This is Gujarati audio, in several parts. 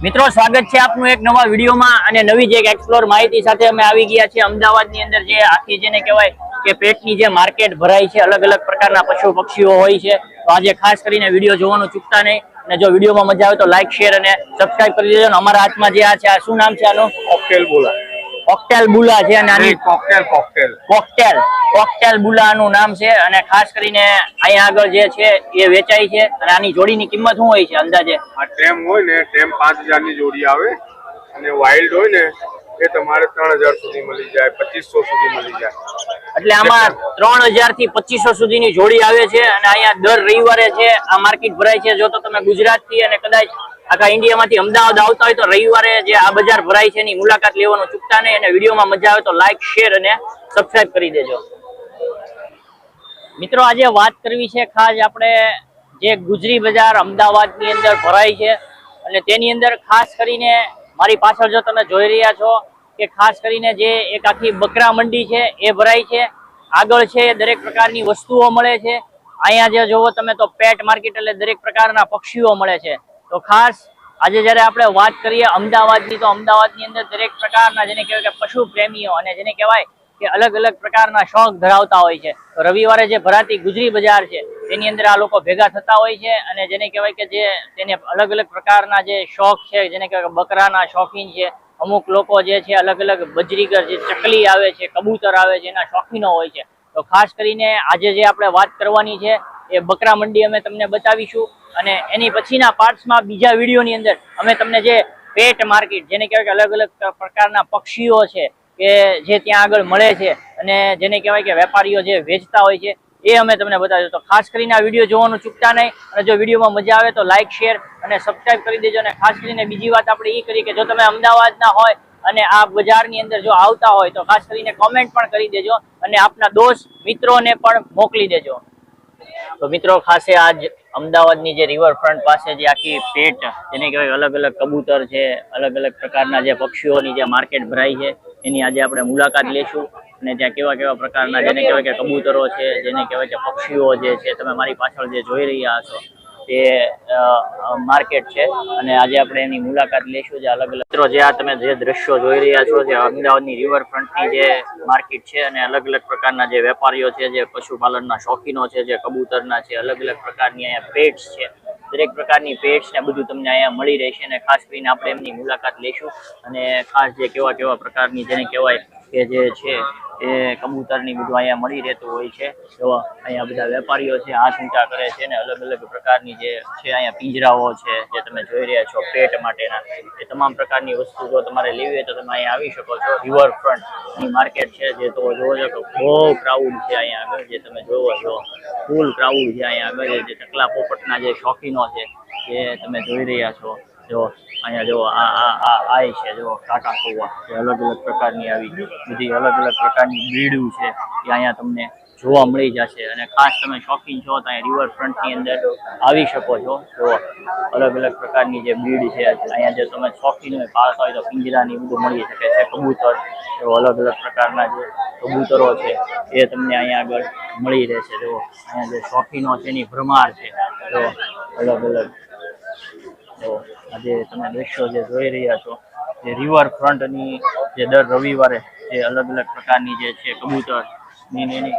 મિત્રો, સ્વાગત છે આપનું એક નવા વિડીયોમાં અને નવી જે એક એક્સપ્લોર માહિતી સાથે અમે આવી ગયા છીએ અમદાવાદની અંદર જે આખી જેને કહેવાય કે પેટની જે માર્કેટ ભરાય છે અલગ અલગ પ્રકારના પશુ પક્ષીઓ હોય છે, તો આજે ખાસ કરીને વીડિયો જોવાનું ચૂકતા નહીં. અને જો વિડીયોમાં મજા આવે તો લાઈક શેર અને સબસ્ક્રાઇબ કરી દેજો. અમારા હાથમાં જે આ છે, આ શું નામ છે આનું? કોકટેલ બોલા. કોકટેલ બુલા છે અને આની કોકટેલ કોકટેલ. કોકટેલ. કોકટેલ બુલાનું નામ છે અને ખાસ કરીને અહીંયા આગળ જે છે એ વેચાય છે અને આની જોડીની કિંમત શું હોય છે અંદાજે? આ ટેમ હોય ને ટેમ પાંચ હજારની જોડી આવે અને વાઇલ્ડ હોય ને એ તમારે ત્રણ હજાર સુધી મળી જાય પચીસો સુધી મળી જાય. એટલે આમાં ત્રણ હજારથી પચીસો સુધીની જોડી આવે છે અને અહીંયા દર રવિવારે છે આ માર્કેટ ભરાય છે. જો તો તમે ગુજરાતથી અને કદાચ આખા ઇન્ડિયામાંથી અમદાવાદ આવતા હોય તો રવિવારે જે આ બજાર ભરાય છે એની મુલાકાત લેવાનું ચૂકતા નહીં અને વિડીયોમાં મજા આવે તો લાઈક શેર અને સબસ્ક્રાઈબ કરી દેજો. મિત્રો, આજે વાત કરવી છે ખાસ આપણે જે ગુજરી બજાર અમદાવાદની અંદર ભરાય છે અને તેની અંદર ખાસ કરીને મારી પાછળ જો તમે જોઈ રહ્યા છો કે ખાસ કરીને જે એક આખી બકરા મંડી છે એ ભરાય છે. આગળ છે દરેક પ્રકારની વસ્તુઓ મળે છે. અહીંયા જે જોવો તમે તો પેટ માર્કેટ એટલે દરેક પ્રકારના પક્ષીઓ મળે છે. તો ખાસ આજે જ્યારે આપણે વાત કરીએ અમદાવાદની, તો અમદાવાદની અંદર દરેક પ્રકારના જેને કહેવાય કે પશુ પ્રેમીઓ અને જેને કહેવાય કે અલગ અલગ પ્રકારના શોખ ધરાવતા હોય છે. રવિવારે જે ભરાતી ગુજરી બજાર છે તેની અંદર આ લોકો ભેગા થતા હોય છે અને જેને કહેવાય કે જે તેને અલગ અલગ પ્રકારના જે શોખ છે, જેને કહેવાય કે બકરાના શોખીન છે, અમુક લોકો જે છે અલગ અલગ બજરીગર જે ચકલી આવે છે, કબૂતર આવે છે, એના શોખીનો હોય છે. તો ખાસ કરીને આજે જે આપણે વાત કરવાની છે, એ બકરા મંડી અમે તમને બતાવીશું. અને એની પછીના પાર્ટ્સમાં બીજા વિડીયોની અંદર અમે તમને જે પેટ માર્કેટ જેને કહેવાય કે અલગ અલગ પ્રકારના પક્ષીઓ છે કે જે ત્યાં આગળ મળે છે અને જેને કહેવાય કે વેપારીઓ જે વેચતા હોય છે, એ અમે તમને બતાવીશું. તો ખાસ કરીને આ વીડિયો જોવાનું ચૂકતા નહીં અને જો વિડીયોમાં મજા આવે તો લાઇક શેર અને સબસ્ક્રાઇબ કરી દેજો અને ખાસ કરીને બીજી વાત આપણે એ કરી કે જો તમે અમદાવાદના હોય અને આ બજારની અંદર જો આવતા હોય તો ખાસ કરીને કોમેન્ટ પણ કરી દેજો અને આપના દોસ્ત મિત્રોને પણ મોકલી દેજો. તો મિત્રો ખાસે આજ અમદાવાદની જે રિવરફ્રન્ટ પાસે જે આખી પેટ જેને કહેવાય અલગ અલગ કબૂતર છે અલગ અલગ પ્રકારના જે પક્ષીઓની જે માર્કેટ ભરાઈ છે, એની આજે આપણે મુલાકાત લેશું. અને ત્યાં કેવા કેવા પ્રકારના, જેને કહેવાય કે કબૂતરો છે, જેને કહેવાય કે પક્ષીઓ જે છે, તમે મારી પાછળ જે જોઈ રહ્યા છો તે માર્કેટ છે. અને આજે આપણે એની મુલાકાત લઈશું જે અલગ અલગ મિત્રો જે આ તમે જે દ્રશ્યો જોઈ રહ્યા છો, જે અમદાવાદની રિવરફ્રન્ટની જે માર્કેટ છે અને અલગ અલગ પ્રકારના જે વેપારીઓ છે, જે પશુપાલનના શોખીનો છે, જે કબૂતરના છે અલગ અલગ પ્રકારની અહીંયા પેટ્સ છે. દરેક પ્રકારની પેટ્સ ને બધું તમને અહીંયા મળી રહેશે અને ખાસ કરીને આપણે એમની મુલાકાત લઈશું. અને ખાસ જે કેવા કેવા પ્રકારની જેને કહેવાય કે જે છે, એ કબૂતરની બધું અહીંયા મળી રહેતું હોય છે. તો અહીંયા બધા વેપારીઓ છે હાથ ઊંચા કરે છે ને અલગ અલગ પ્રકારની જે છે, અહીંયા પિંજરાઓ છે, જે તમે જોઈ રહ્યા છો પેટ માટેના, એ તમામ પ્રકારની વસ્તુ જો તમારે લેવી હોય તો તમે અહીંયા આવી શકો છો. રિવરફ્રન્ટની માર્કેટ છે, જે તો જોવો છો કે બહુ ક્રાઉડ છે અહીંયા આગળ, જે તમે જોવો છો. ફૂલ ક્રાઉડ છે અહીંયા આગળ, જે ટકલા પોપટના જે શોખીનો છે, જે તમે જોઈ રહ્યા છો. જો અહીંયા જો આ આ આ છે, જો કાકા કૌવા, એ અલગ અલગ પ્રકારની આવી બધી અલગ અલગ પ્રકારની બ્રીડું છે, એ અહીંયા તમને જોવા મળી જશે. અને ખાસ તમે શોખીન છો, તો અહીંયા રિવરફ્રન્ટની અંદર આવી શકો છો. જો અલગ અલગ પ્રકારની જે બ્રીડ છે, અહીંયા જે તમે શોખીન હોય, પાળતા હોય, તો પિંજરાની બધું મળી શકે છે, કબૂતર. એવો અલગ અલગ પ્રકારના જે કબૂતરો છે, એ તમને અહીંયા આગળ મળી રહેશે. જો અહીંયા જે શોખીનો છે, એની ભરમાર છે, જો અલગ અલગ. તો આજે તમે દ્રશ્યો જે જોઈ રહ્યા છો, જે રિવર ફ્રન્ટની જે દર રવિવારે જે અલગ અલગ પ્રકારની જે છે કબૂતરની એની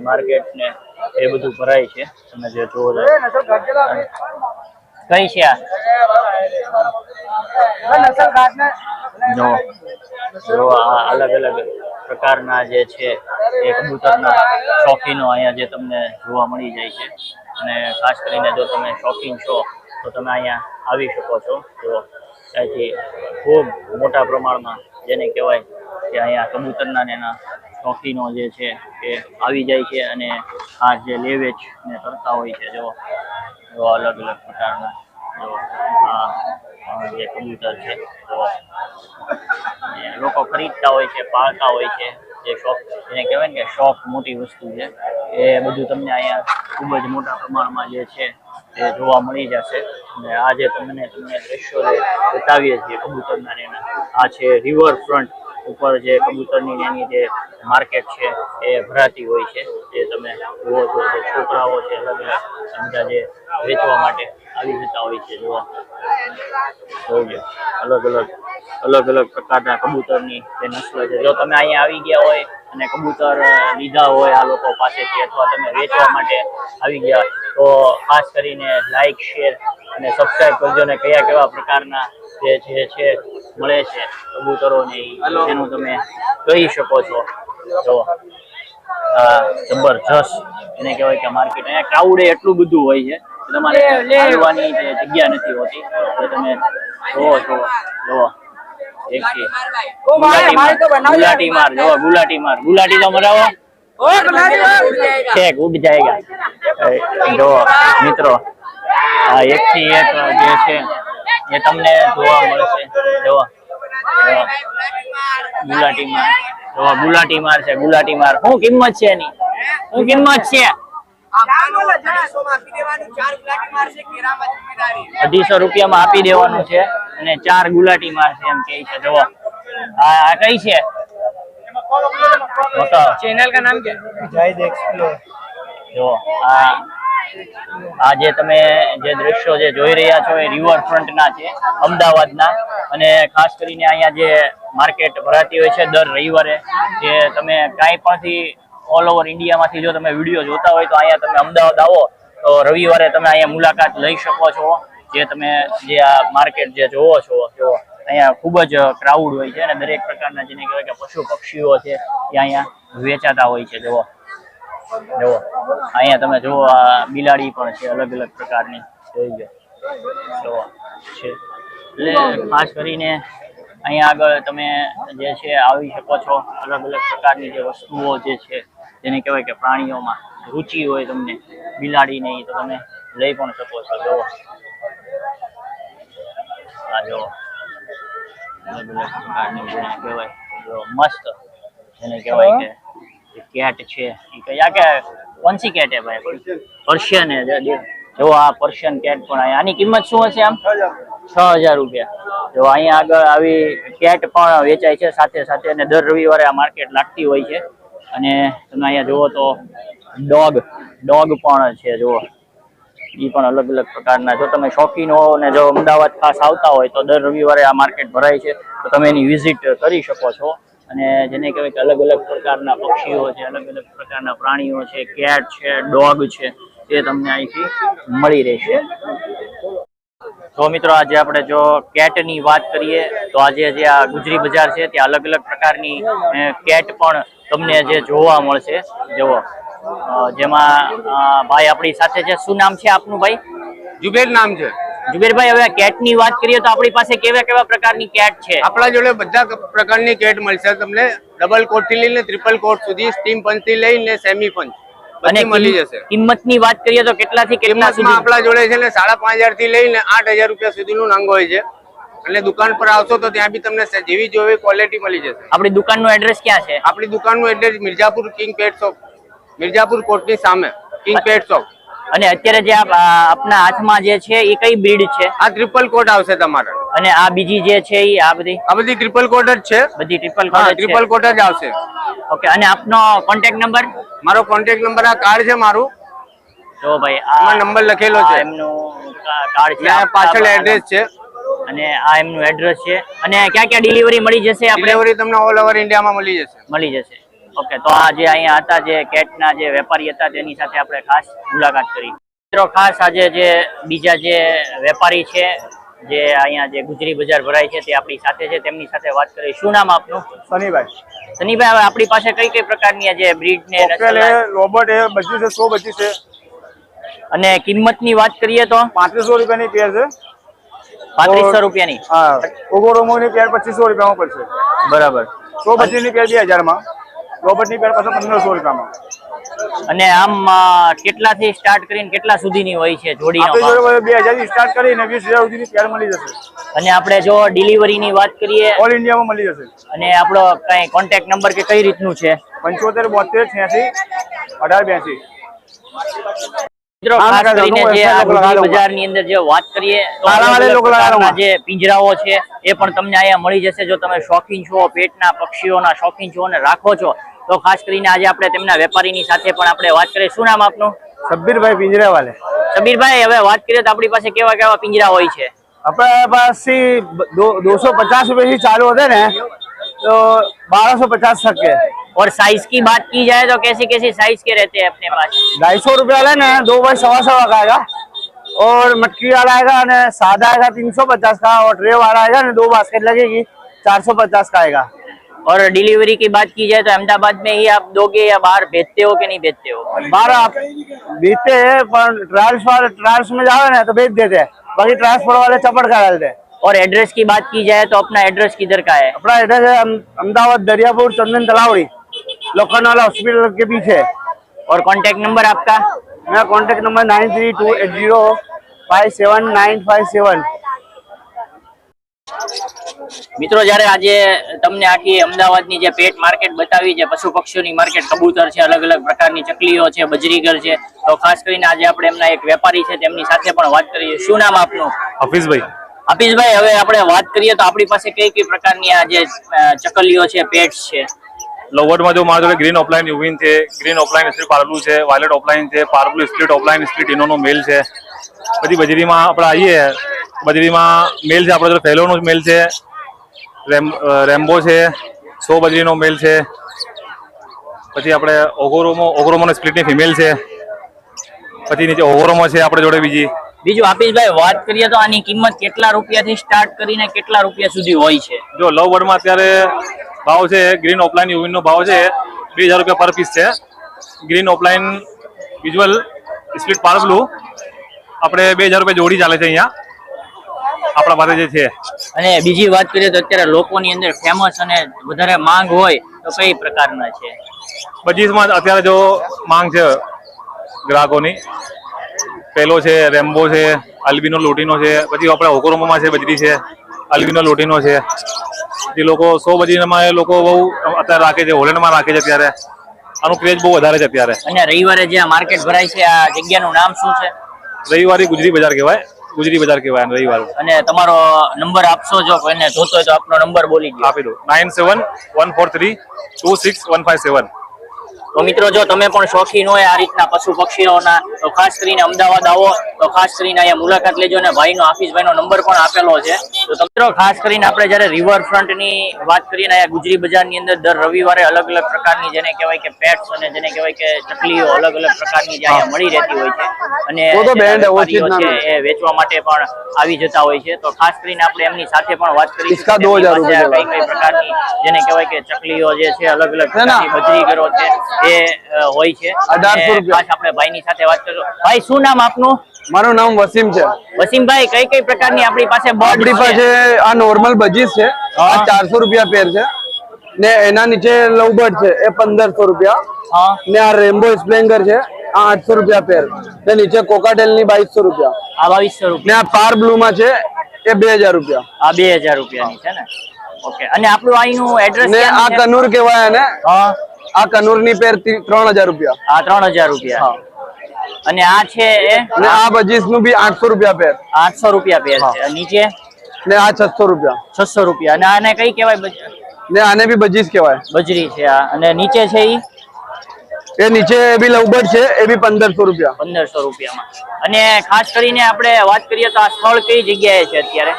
માર્કેટ ને એ બધું ભરાય છે. તમે જે જોવો છો. કઈ છે આ? જો આ અલગ અલગ પ્રકારના જે છે એ કબૂતરના શોખીનો અહીંયા જે તમને જોવા મળી જાય છે. અને ખાસ કરીને જો તમે શોખીન છો, તો તમે અહીંયા આવી શકો છો. તો ત્યાંથી ખૂબ મોટા પ્રમાણમાં જેને કહેવાય કે અહીંયા કબૂતરના ને એના શોખીનો જે છે એ આવી જાય છે અને આ જે લેવેચ ને કરતા હોય છે જો અલગ અલગ પ્રકારના જો આ જે કબૂતર છે તો લોકો ખરીદતા હોય છે, પાળતા હોય છે, જે શોખ, જેને કહેવાય ને કે શોખ મોટી વસ્તુ છે. એ બધું તમને અહીંયા ખૂબ જ મોટા પ્રમાણમાં જે છે એ જોવા મળી જશે. અને આજે તમને તમને દ્રશ્યો બતાવીએ છીએ કબૂતરના એના. આ છે રિવર ફ્રન્ટ ઉપર જે કબૂતરની એની જે માર્કેટ છે એ ભરાતી હોય છે. જે તમે જુઓ છો, જે છોકરાઓ છે અલગ અલગ બધા જે વેચવા માટે આવી જતા હોય છે જોવા અલગ અલગ અલગ અલગ પ્રકારના કબૂતરની જે નસ્લ છે. જો તમે અહીંયા આવી ગયા હોય અને કબૂતર લીધા હોય આ લોકો પાસેથી અથવા તમે વેચવા માટે આવી ગયા તો ખાસ કરીને લાઈક શેર અને સબસ્ક્રાઇબ કરજો ને કયા કેવા પ્રકારના જે જે છે મળે છે કબૂતરો ને એનું તમે કહી શકો છો. જો જબરજસ્ત એને કહેવાય કે માર્કેટ અહીંયા ક્રાઉડ એટલું બધું હોય છે તમારે જે જગ્યા નથી હોતી તો તમે જોવો છો જોવો એક છે. ગુલાટી માર ગુલાટી માર જોવો ગુલાટી માર. ગુલાટી તો મરાવો. છે ઉડ જાયગા. જો મિત્રો. આ એક થી એક જે છે એ તમને જોવા મળશે. જો ગુલાટી માર. જો ગુલાટી માર છે ગુલાટી માર. શું કિંમત છે એની? શું કિંમત છે? અઢીસો રૂપિયામાં આપી દેવાનું છે અને ચાર ગુલાટી મારશે એમ કે છે. જવા આ કઈ છે? ચેનલ જો આ આ તમે જે દ્રશ્યો જે જોઈ રહ્યા છો એ રિવરફ્રન્ટના છે અમદાવાદના. અને ખાસ કરીને અહીંયા જે માર્કેટ ભરાતી હોય છે દર રવિવારે જે તમે કાંઈ પણથી ઓલ ઓવર ઇન્ડિયામાંથી જો તમે વીડિયો જોતા હોય તો અહીંયા તમે અમદાવાદ આવો, તો રવિવારે તમે અહીંયા મુલાકાત લઈ શકો છો. જે તમે જે આ માર્કેટ જે જોવો છો, જો અહીંયા ખૂબ જ ક્રાઉડ હોય છે અને દરેક પ્રકારના જેને કહેવાય કે પશુ પક્ષીઓ છે, એ અહીંયા વેચાતા હોય છે, જુઓ. જુઓ. અહીંયા તમે જુઓ, આ બિલાડી પણ છે અલગ અલગ પ્રકારની. જોઈ ગયો જુઓ. છે. એટલે ખાસ કરીને અહીંયા આગળ તમે જે છે આવી શકો છો. અલગ અલગ પ્રકારની જે વસ્તુઓ જે છે જેને કહેવાય કે પ્રાણીઓમાં રુચિ હોય તમને બિલાડીને એ તો તમે લઈ પણ શકો છો. જુઓ. આ જુઓ. અલગ અલગ પ્રકારની જેને કહેવાય જો મસ્ત. જેને કહેવાય કે કેટ છે એ કયા કે કોનસી કેટ હે ભાઈ. પર્શિયન. હે જો આ પર્શિયન કેટ પણ આની કિંમત શું હશે આમ? છ હજાર રૂપિયા. જો અહીંયા આગળ આવી કેટ પણ વેચાય છે સાથે સાથે અને દર રવિવારે આ માર્કેટ લાગતી હોય છે. અને તમે અહીંયા જુઓ તો ડોગ ડોગ પણ છે, જુઓ. એ પણ અલગ અલગ પ્રકારના. જો તમે શોખીન હો અને જો અમદાવાદ ખાસ આવતા હોય તો દર રવિવારે આ માર્કેટ ભરાય છે. તો તમે એની વિઝિટ કરી શકો છો. અને જેને કહેવાય કે અલગ અલગ પ્રકારના પક્ષીઓ છે, અલગ અલગ પ્રકારના પ્રાણીઓ છે, કેટ છે, ડોગ છે, તે તમને અહીંથી મળી રહેશે. તો મિત્રો આજે આપણે જો કેટની વાત કરીએ તો આજે જે આ ગુજરી બજાર છે ત્યાં અલગ અલગ પ્રકારની કેટ પણ તમને જે જોવા મળશે. જુઓ. જેમાં ભાઈ આપણી સાથે છે. શું નામ છે આપનું ભાઈ? જુબેર નામ છે. જુબેરભાઈ હવે કેટની વાત કરીએ તો આપણી પાસે કેવા કેવા પ્રકારની કેટ છે? આપણા જોડે બધા પ્રકારની કેટ મળશે. તમને ડબલ કોટથી લઈને ટ્રિપલ કોટ સુધી સ્ટીમ પંચથી લઈને સેમી પંચ અને મળી જશે. કિંમતની વાત કરીએ તો કેટલાથી કેટલા સુધી? આપણા જોડે છે ને સાડા પાંચ હજારથી લઈને આઠ હજાર રૂપિયા સુધીનું નંગ હોય છે. અને દુકાન પર આવશો તો ત્યાં બી તમને જેવી જોવી ક્વોલિટી મળી જશે. આપણી દુકાનનું એડ્રેસ ક્યાં છે? આપણી દુકાનનું address Mirzapur king pet shop Mirzapur કોર્ટની સામે કિંગ પેટ શોપ અને અત્યારે જે આપ- આપના હાથમાં જે છે એ કઈ બ્રીડ છે? આ ટ્રિપલ કોટ આવશે તમારે. અને આ બીજી જે છે એ આ બધી? આ બધી ટ્રિપલ કોટ જ છે. બધી ટ્રિપલ કોટ ટ્રિપલ કોટ જ આવશે. ઓકે અને આપનો કોન્ટેક્ટ નંબર મારો કોન્ટેક્ટ નંબર આ કાર્ડ છે મારું. તો ભાઈ આ નંબર લખેલો છે. એમનું કાર્ડ છે આ પાછળ એડ્રેસ છે. અને આ એમનું એડ્રેસ છે. અને ક્યાં ક્યાં ડિલિવરી મળી જશે આપણે? ડિલિવરી તમને ઓલ ઓવર ઇન્ડિયામાં મળી જશે. મળી જશે. ઓકે તો આ જે અહીંયા હતા જે કેટના જે વેપારી હતા તેની સાથે આપણે ખાસ મુલાકાત કરી. મિત્રો ખાસ આજે જે બીજા જે વેપારી છે જે અહીંયા જે ગુજરી બજાર ભરાય છે તે આપણી સાથે છે. તેમની સાથે વાત કરી શું નામ આપનું? સનીભાઈ સનીભાઈ હવે આપણી પાસે કઈ કઈ પ્રકારની જે બ્રીડ ને રોબોટ એ બધું છે સો બચ્યું છે. અને કિંમતની વાત કરીએ તો? પાંત્રીસો રૂપિયાની પેર છે. પાંત્રીસો રૂપિયાની? હા. ઓગોરોમો ની પેર પચીસો રૂપિયામાં પડશે. બરાબર. સો બધી ની પેર બે હજારમાં રોબોટની પેર પાછળ પંદરસો રૂપિયામાં. અને આમ કેટલા થી સ્ટાર્ટ કરીને કેટલા સુધીની હોય છે? જોડે બે હજારથી સ્ટાર્ટ કરીને વીસ હજાર સુધીની પેર મળી જશે. અને આપણે જો ડિલિવરીની વાત કરીએ ઓલ ઇન્ડિયામાં મળી જશે. અને આપણો કઈ કોન્ટેક્ટ નંબર કે કઈ રીતનું છે? પંચોતેર બોતેર છ્યાસી અઢાર બ્યાસી પિંજરાઓ છે એ પણ તમને અહીંયા મળી જશે. જો તમે શોખીન છો પેટના પક્ષીઓના શોખીન છો અને રાખો છો તો ખાસ કરીને આજે આપણે તેમના વેપારીની સાથે પણ આપણે વાત કરીએ શું નામ આપનું સબ્બીરભાઈ પિંજરા વાલે સબીરભાઈ હવે વાત કરીએ તો આપણી પાસે કેવા કેવા પિંજરા હોય છે अपने पास दो सौ पचास रुपए से चालू होते हैं ना तो बारह सौ पचास तक के और साइज की बात की जाए तो कैसी कैसी साइज के रहते हैं अपने पास ढाई सौ रुपया वाला ना दो बाई सवा सवा का आएगा और मटकी वाला आएगा ना सादा आएगा तीन सौ पचास का और ट्रे वाला आएगा ना दो बास्केट लगेगी चार सौ पचास का आएगा और डिलीवरी की बात की जाए तो अहमदाबाद में ही आप दोगे या बाहर भेजते हो कि नहीं भेजते हो? बारह आप बेचते हैं पर ट्रायल्स वाले ट्रायल्स में जाओ ना तो बेच देते हैं। बाकी ट्रांसपोर्ट वाले चपड़ का डालते हैं। और एड्रेस की बात की जाए तो अपना एड्रेस किधर का है? अपना एड्रेस है अहमदाबाद दरियापुर चंदन तलावड़ी। लोखंड वाला हॉस्पिटल के पीछे। और कांटेक्ट नंबर आपका? मेरा contact number nine three two eight zero five seven nine five seven. મિત્રો જ્યારે આજે તમને આખી અમદાવાદની જે પેટ માર્કેટ બતાવી છે પશુ પક્ષીઓની માર્કેટ કબૂતર છે અલગ અલગ પ્રકારની ચકલીઓ છે બજરીગર છે તો ખાસ કરીને આજે આપણે એમના એક વેપારી છે તેમની સાથે પણ વાત કરીએ. શું નામ આપનું? હફીઝભાઈ. હફીઝભાઈ હવે આપણે વાત કરીએ તો આપણી પાસે કઈ કઈ પ્રકારની આ જે ચકલીઓ છે પેટ્સ છે? લોવરમાં જો મારા જોડે ગ્રીન ઓફલાઈન યુવિન છે ગ્રીન ઓફલાઈન સ્પ્લિટ પાર્બલું છે વાયલેટ ઓફલાઈન છે પાર્બલું સ્ટ્રીટ ઓફલાઈન સ્ટ્રીટ ઇનોનો મેલ છે. પછી બજરીમાં આપણે આવીએ બજરીમાં મેલ છે આપણે ફેલોનો મેલ છે. રેમ્બો છે સો બજરીનો મેલ છે. પછી આપણે ઓગોરોમો ઓગોરોમોનો સ્પ્લિટની ફિમેલ છે. પછી નીચે ઓગોરોમો છે આપણે જોડે બીજી. બીજું હાફિઝભાઈ વાત કરીએ તો આની કિંમત કેટલા રૂપિયાથી સ્ટાર્ટ કરીને કેટલા રૂપિયા સુધી હોય છે? જો લવ વર્ડમાં અત્યારે ભાવ છે ગ્રીન ઓફલાઈન યુવિનનો ભાવ છે બે હજાર રૂપિયા પર પીસ છે. ગ્રીન ઓફલાઈન વિઝ્યુઅલ સ્પ્લિટ પાર્બલુ આપણે બે હજાર રૂપિયા જોડી ચાલે છે અહીંયા. આપણા પાસે જે છે. અને બીજી વાત કરીએ તો અત્યારે લોકોની અંદર ફેમસ અને વધારે માંગ હોય તો કઈ પ્રકારના છે? બજીસમાં અત્યારે જો માંગ છે ગ્રાહકોની પેલો છે રેમ્બો છે અલ્બીનો લોટીનો છે પછી આપણે હોકોરોમોમાં છે બજરી છે અલ્બીનો લોટીનો છે. જે લોકો સો બજીમાં એ લોકો બહુ અત્યારે રાખે છે હોલેન્ડમાં રાખે છે અત્યારે. આનું ક્રેઝ બહુ વધારે છે અત્યારે. અને રવિવારે જે આ માર્કેટ ભરાય છે આ જગ્યાનું નામ શું છે? રવિવારે ગુજરી બજાર કહેવાય. ગુજરી બજાર કહેવાય રવિવાર. અને તમારો નંબર આપશો જો કોઈને જોતો હોય તો આપનો નંબર બોલી આપી દો. Nine seven one four three two six one five seven. તો મિત્રો જો તમે પણ શોખીન હોય આ રીતના પશુ પક્ષીઓના તો ખાસ કરીને અમદાવાદ આવો તો ખાસ કરીને અહીંયા મુલાકાત લેજો અને ભાઈનો આફીસભાઈનો નંબર પણ આપેલો છે. તો મિત્રો ખાસ કરીને આપણે જ્યારે રિવરફ્રન્ટની વાત કરીએ ને અહીંયા ગુજરી બજારની અંદર દર રવિવારે અલગ અલગ પ્રકારની જેને કહેવાય કે પેટ્સ અને જેને કહેવાય કે ચકલીઓ અલગ અલગ પ્રકારની જે અહીંયા મળી રહેતી હોય છે. અને એ વેચવા માટે પણ આવી જતા હોય છે. તો ખાસ કરીને આપણે એમની સાથે પણ વાત કરી કઈ કઈ પ્રકારની જેને કહેવાય કે ચકલીઓ જે છે અલગ અલગ બજરી બજરીગરો છે. એ હોય છે. 1800 અને રૂપિયા. આપણે ભાઈની સાથે વાત કરીશું. ભાઈ શું નામ આપનું? મારું નામ વસીમ છે. વસીમભાઈ કઈ કઈ પ્રકારની આપણી પાસે આપણી પાસે આ નોર્મલ બજીસ છે. આ ચારસો રૂપિયા પેર છે. ને એના નીચે લવબર્ડ છે એ પંદરસો રૂપિયા. હા. ને આ રેમ્બો સ્પ્લેન્ડર છે આ આઠસો રૂપિયા પેર. ને નીચે કોકાટેલની બાવીસો રૂપિયા. આ બાવીસો ને આ પાર બ્લુ માં છે એ બે હજાર રૂપિયા. આ બે હજાર રૂપિયાની છે ને? ઓકે. અને આપણું અહીંનું એડ્રેસ ને આ કનુર કહેવાય ને હા. આ કનૂરની પેર તી- ત્રણ હજાર રૂપિયા. આ ત્રણ હજાર રૂપિયા. અને આ છે એ? આ બજીસનું બી આઠસો રૂપિયા પેર. આઠસો રૂપિયા પેર છે. નીચે? ને આ છસો રૂપિયા. છસો રૂપિયા. અને આને કઈ કહેવાય ને આને બી બજીસ કહેવાય. બજરી છે આ. અને નીચે છે ઈ? એ નીચે બી લવબર્ડ છે એ બી પંદરસો રૂપિયા. પંદરસો રૂપિયામાં. અને ખાસ કરીને આપણે વાત કરીએ તો આ સ્થળ કઈ જગ્યાએ છે અત્યારે?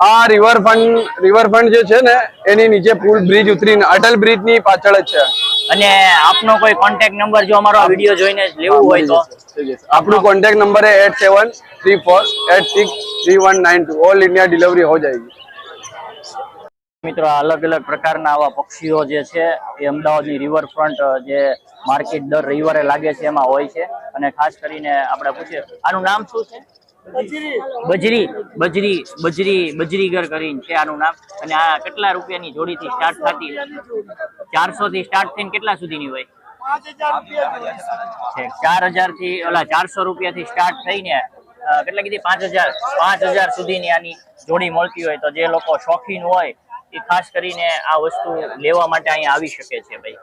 આ રિવરફ્રન્ટ રિવરફ્રન્ટ જે છે ને એની નીચે પુલ બ્રિજ ઉતરીને અટલ બ્રિજની પાછળ જ છે. અને આપનો કોઈ કોન્ટેક્ટ નંબર જો અમારો આ વિડીયો જોઈને જ લેવું હોય તો આપણું કોન્ટેક્ટ नंबर है eight seven three four eight six three one nine two all India delivery हो जाएगी મિત્રો આ અલગ અલગ પ્રકારના આવા પક્ષીઓ જે છે એ અમદાવાદની રિવરફ્રન્ટ જે માર્કેટ દર રવિવારે લાગે છે એમાં હોય છે અને ખાસ કરીને આપણે પૂછીએ આનું નામ શું છે બજરી. બજરી બજરી બજરીગર કરીને છે આનું નામ. અને આ કેટલા રૂપિયાની જોડીથી સ્ટાર્ટ થતી? ચારસો થી સ્ટાર્ટ થઈને કેટલા સુધીની હોય? ચાર હજારથી ઓલા ચારસો રૂપિયા થી સ્ટાર્ટ થઈને કેટલા કીધી? પાંચ હજાર પાંચ હજાર સુધીની આની જોડી મળતી હોય તો જે લોકો શોખીન હોય, એ ખાસ કરીને આ વસ્તુ લેવા માટે અહીંયા આવી શકે છે ભાઈ.